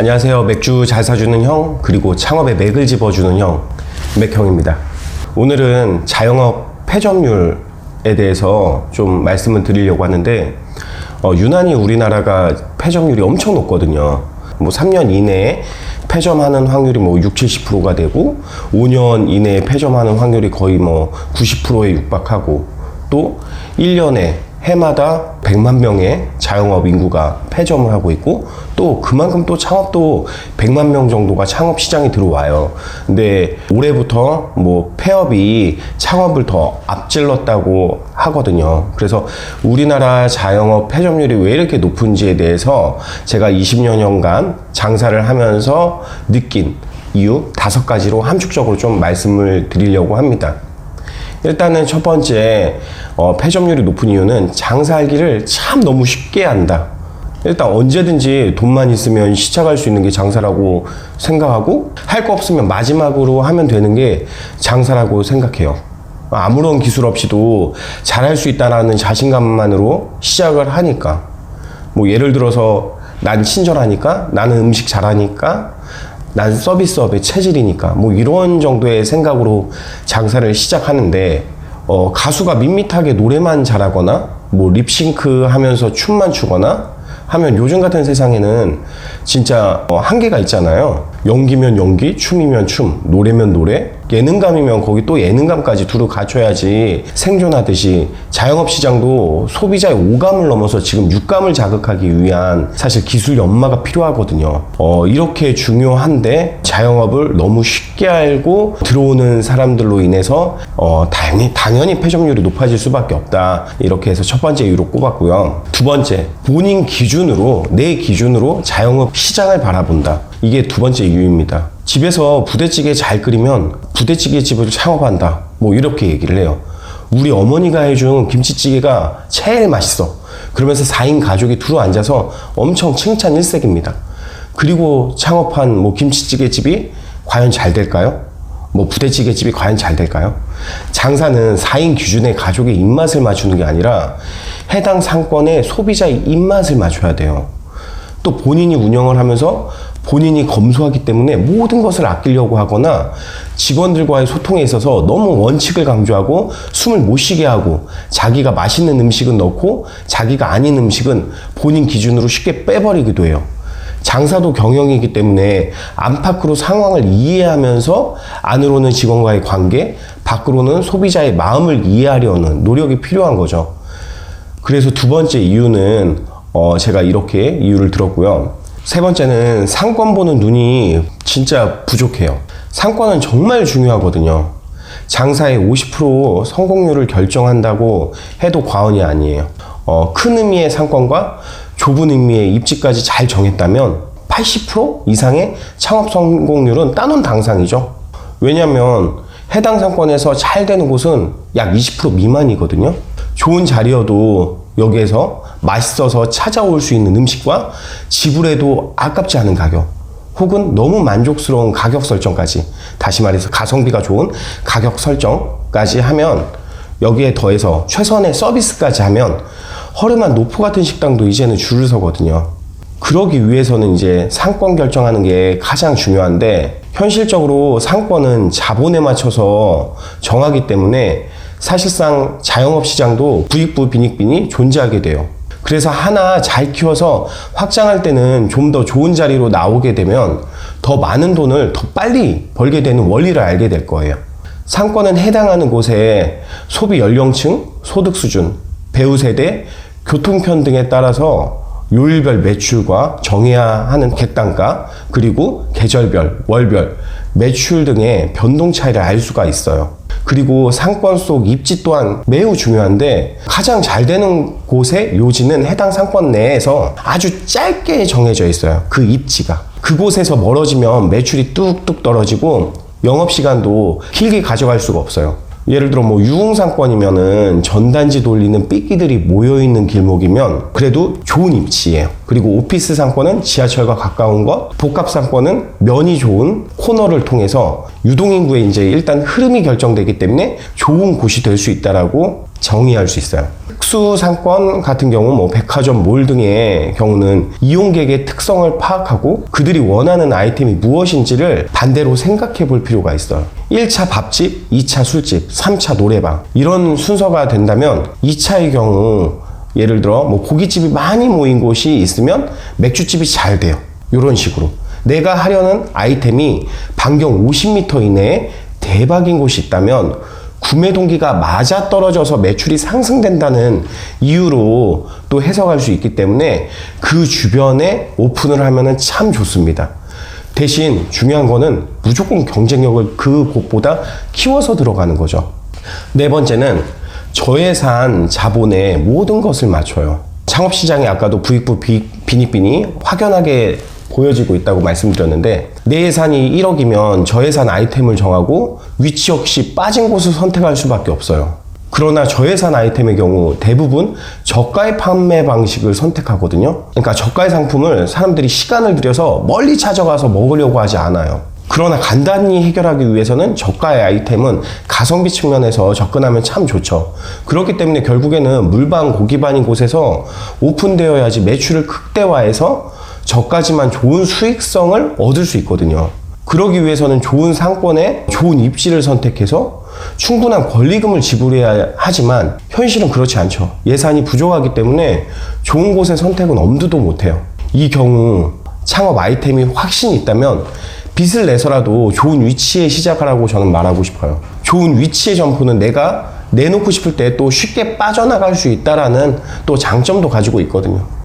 안녕하세요. 맥주 잘 사주는 형, 그리고 창업에 맥을 집어주는 형, 맥형입니다. 오늘은 자영업 폐점률에 대해서 좀 말씀을 드리려고 하는데, 어, 유난히 우리나라가 폐점률이 엄청 높거든요. 뭐 3년 이내에 폐점하는 확률이 뭐 6, 70%가 되고, 5년 이내에 폐점하는 확률이 거의 뭐 90%에 육박하고, 또 1년에 해마다 100만 명의 자영업 인구가 폐점을 하고 있고 또 그만큼 또 창업도 100만 명 정도가 창업 시장에 들어와요. 근데 올해부터 뭐 폐업이 창업을 더 앞질렀다고 하거든요. 그래서 우리나라 자영업 폐점률이 왜 이렇게 높은지에 대해서 제가 20여년간 장사를 하면서 느낀 이유 다섯 가지로 함축적으로 좀 말씀을 드리려고 합니다. 일단은 첫 번째 어, 폐점률이 높은 이유는 장사하기를 참 너무 쉽게 한다. 일단 언제든지 돈만 있으면 시작할 수 있는 게 장사라고 생각하고 할 거 없으면 마지막으로 하면 되는 게 장사라고 생각해요. 아무런 기술 없이도 잘할 수 있다라는 자신감만으로 시작을 하니까 뭐 예를 들어서 난 친절하니까 나는 음식 잘하니까 난 서비스업의 체질이니까 뭐 이런 정도의 생각으로 장사를 시작하는데 어, 가수가 밋밋하게 노래만 잘하거나 뭐 립싱크 하면서 춤만 추거나 하면 요즘 같은 세상에는 진짜 어, 한계가 있잖아요. 연기면 연기, 춤이면 춤, 노래면 노래, 예능감이면 거기 또 예능감까지 두루 갖춰야지 생존하듯이 자영업 시장도 소비자의 오감을 넘어서 지금 육감을 자극하기 위한 사실 기술 연마가 필요하거든요. 어, 이렇게 중요한데 자영업을 너무 쉽게 알고 들어오는 사람들로 인해서 어, 당연히, 당연히 폐점률이 높아질 수밖에 없다. 이렇게 해서 첫 번째 이유로 꼽았고요. 두 번째, 본인 기준으로, 내 기준으로 자영업 시장을 바라본다. 이게 두 번째 이유입니다. 집에서 부대찌개 잘 끓이면 부대찌개 집을 창업한다. 뭐 이렇게 얘기를 해요. 우리 어머니가 해준 김치찌개가 제일 맛있어. 그러면서 4인 가족이 두루 앉아서 엄청 칭찬 일색입니다. 그리고 창업한 뭐 김치찌개 집이 과연 잘 될까요? 뭐 부대찌개 집이 과연 잘 될까요? 장사는 4인 기준의 가족의 입맛을 맞추는 게 아니라 해당 상권의 소비자의 입맛을 맞춰야 돼요. 또 본인이 운영을 하면서 본인이 검소하기 때문에 모든 것을 아끼려고 하거나 직원들과의 소통에 있어서 너무 원칙을 강조하고 숨을 못 쉬게 하고 자기가 맛있는 음식은 넣고 자기가 아닌 음식은 본인 기준으로 쉽게 빼버리기도 해요. 장사도 경영이기 때문에 안팎으로 상황을 이해하면서 안으로는 직원과의 관계, 밖으로는 소비자의 마음을 이해하려는 노력이 필요한 거죠. 그래서 두 번째 이유는 어 제가 이렇게 이유를 들었고요. 세 번째는 상권 보는 눈이 진짜 부족해요. 상권은 정말 중요하거든요. 장사의 50% 성공률을 결정한다고 해도 과언이 아니에요. 어, 큰 의미의 상권과 좁은 의미의 입지까지 잘 정했다면 80% 이상의 창업 성공률은 따놓은 당상이죠. 왜냐하면 해당 상권에서 잘 되는 곳은 약 20% 미만이거든요. 좋은 자리여도 여기에서 맛있어서 찾아올 수 있는 음식과 지불해도 아깝지 않은 가격 혹은 너무 만족스러운 가격 설정까지 다시 말해서 가성비가 좋은 가격 설정까지 하면 여기에 더해서 최선의 서비스까지 하면 허름한 노포 같은 식당도 이제는 줄을 서거든요. 그러기 위해서는 이제 상권 결정하는 게 가장 중요한데 현실적으로 상권은 자본에 맞춰서 정하기 때문에 사실상 자영업 시장도 부익부 빈익빈이 존재하게 돼요. 그래서 하나 잘 키워서 확장할 때는 좀 더 좋은 자리로 나오게 되면 더 많은 돈을 더 빨리 벌게 되는 원리를 알게 될 거예요. 상권은 해당하는 곳에 소비 연령층, 소득 수준, 배우 세대, 교통편 등에 따라서 요일별 매출과 정해야 하는 객단가, 그리고 계절별, 월별, 매출 등의 변동 차이를 알 수가 있어요. 그리고 상권 속 입지 또한 매우 중요한데 가장 잘 되는 곳의 요지는 해당 상권 내에서 아주 짧게 정해져 있어요. 그 입지가. 그곳에서 멀어지면 매출이 뚝뚝 떨어지고 영업시간도 길게 가져갈 수가 없어요. 예를 들어 뭐 유흥상권이면은 전단지 돌리는 삐끼들이 모여있는 길목이면 그래도 좋은 입지예요. 그리고 오피스 상권은 지하철과 가까운 것, 복합 상권은 면이 좋은 코너를 통해서 유동인구의 이제 일단 흐름이 결정되기 때문에 좋은 곳이 될 수 있다라고 정의할 수 있어요. 특수 상권 같은 경우 뭐 백화점, 몰 등의 경우는 이용객의 특성을 파악하고 그들이 원하는 아이템이 무엇인지를 반대로 생각해 볼 필요가 있어요. 1차 밥집, 2차 술집, 3차 노래방 이런 순서가 된다면 2차의 경우 예를 들어 뭐 고깃집이 많이 모인 곳이 있으면 맥주집이 잘 돼요. 이런 식으로 내가 하려는 아이템이 반경 50m 이내에 대박인 곳이 있다면 구매 동기가 맞아 떨어져서 매출이 상승된다는 이유로 또 해석할 수 있기 때문에 그 주변에 오픈을 하면은 참 좋습니다. 대신 중요한 거는 무조건 경쟁력을 그 곳보다 키워서 들어가는 거죠. 네 번째는 저예산 자본에 모든 것을 맞춰요. 창업 시장에 아까도 부익부 비- 빈익빈이 확연하게 보여지고 있다고 말씀드렸는데 내 예산이 1억이면 저 예산 아이템을 정하고 위치 역시 빠진 곳을 선택할 수밖에 없어요. 그러나 저예산 아이템의 경우 대부분 저가의 판매 방식을 선택하거든요. 그러니까 저가의 상품을 사람들이 시간을 들여서 멀리 찾아가서 먹으려고 하지 않아요. 그러나 간단히 해결하기 위해서는 저가의 아이템은 가성비 측면에서 접근하면 참 좋죠. 그렇기 때문에 결국에는 물반 고기반인 곳에서 오픈되어야지 매출을 극대화해서 저까지만 좋은 수익성을 얻을 수 있거든요. 그러기 위해서는 좋은 상권에 좋은 입지를 선택해서 충분한 권리금을 지불해야 하지만 현실은 그렇지 않죠. 예산이 부족하기 때문에 좋은 곳의 선택은 엄두도 못해요. 이 경우 창업 아이템이 확신이 있다면 빚을 내서라도 좋은 위치에 시작하라고 저는 말하고 싶어요. 좋은 위치의 점포는 내가 내놓고 싶을 때 또 쉽게 빠져나갈 수 있다라는 또 장점도 가지고 있거든요.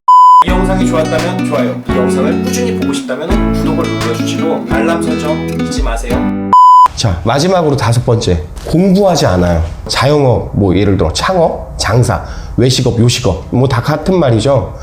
이 영상이 좋았다면 좋아요. 이 영상을 꾸준히 보고 싶다면 구독을 눌러주시고 알람 설정 잊지 마세요. 자 마지막으로 다섯 번째 공부하지 않아요. 자영업 뭐 예를 들어 창업, 장사, 외식업, 요식업 뭐 다 같은 말이죠.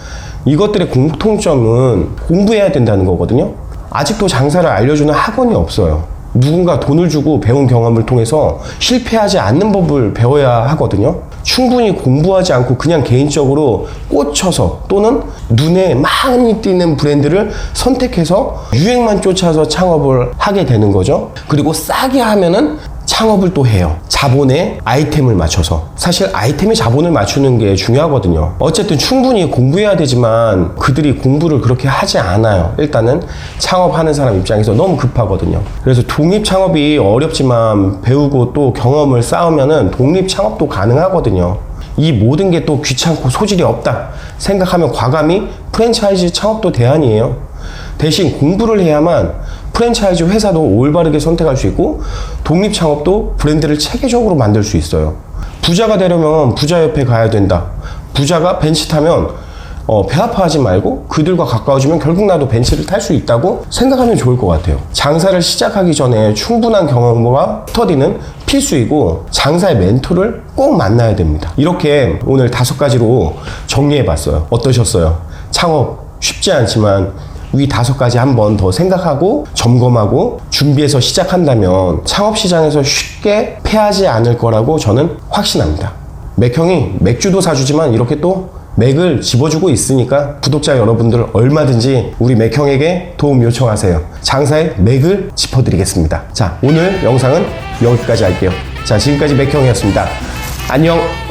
이것들의 공통점은 공부해야 된다는 거거든요. 아직도 장사를 알려주는 학원이 없어요. 누군가 돈을 주고 배운 경험을 통해서 실패하지 않는 법을 배워야 하거든요. 충분히 공부하지 않고 그냥 개인적으로 꽂혀서 또는 눈에 많이 띄는 브랜드를 선택해서 유행만 쫓아서 창업을 하게 되는 거죠. 그리고 싸게 하면은 창업을 또 해요. 자본에 아이템을 맞춰서. 사실 아이템에 자본을 맞추는 게 중요하거든요. 어쨌든 충분히 공부해야 되지만 그들이 공부를 그렇게 하지 않아요. 일단은 창업하는 사람 입장에서 너무 급하거든요. 그래서 독립 창업이 어렵지만 배우고 또 경험을 쌓으면은 독립 창업도 가능하거든요. 이 모든 게 또 귀찮고 소질이 없다 생각하면 과감히 프랜차이즈 창업도 대안이에요. 대신 공부를 해야만 프랜차이즈 회사도 올바르게 선택할 수 있고 독립 창업도 브랜드를 체계적으로 만들 수 있어요. 부자가 되려면 부자 옆에 가야 된다. 부자가 벤치 타면 어, 배 아파하지 말고 그들과 가까워지면 결국 나도 벤치를 탈 수 있다고 생각하면 좋을 것 같아요. 장사를 시작하기 전에 충분한 경험과 스터디는 필수이고 장사의 멘토를 꼭 만나야 됩니다. 이렇게 오늘 다섯 가지로 정리해 봤어요. 어떠셨어요? 창업 쉽지 않지만 위 다섯 가지 한 번 더 생각하고 점검하고 준비해서 시작한다면 창업 시장에서 쉽게 패하지 않을 거라고 저는 확신합니다. 맥형이 맥주도 사주지만 이렇게 또 맥을 집어주고 있으니까 구독자 여러분들 얼마든지 우리 맥형에게 도움 요청하세요. 장사에 맥을 짚어드리겠습니다. 자, 오늘 영상은 여기까지 할게요. 자, 지금까지 맥형이었습니다. 안녕!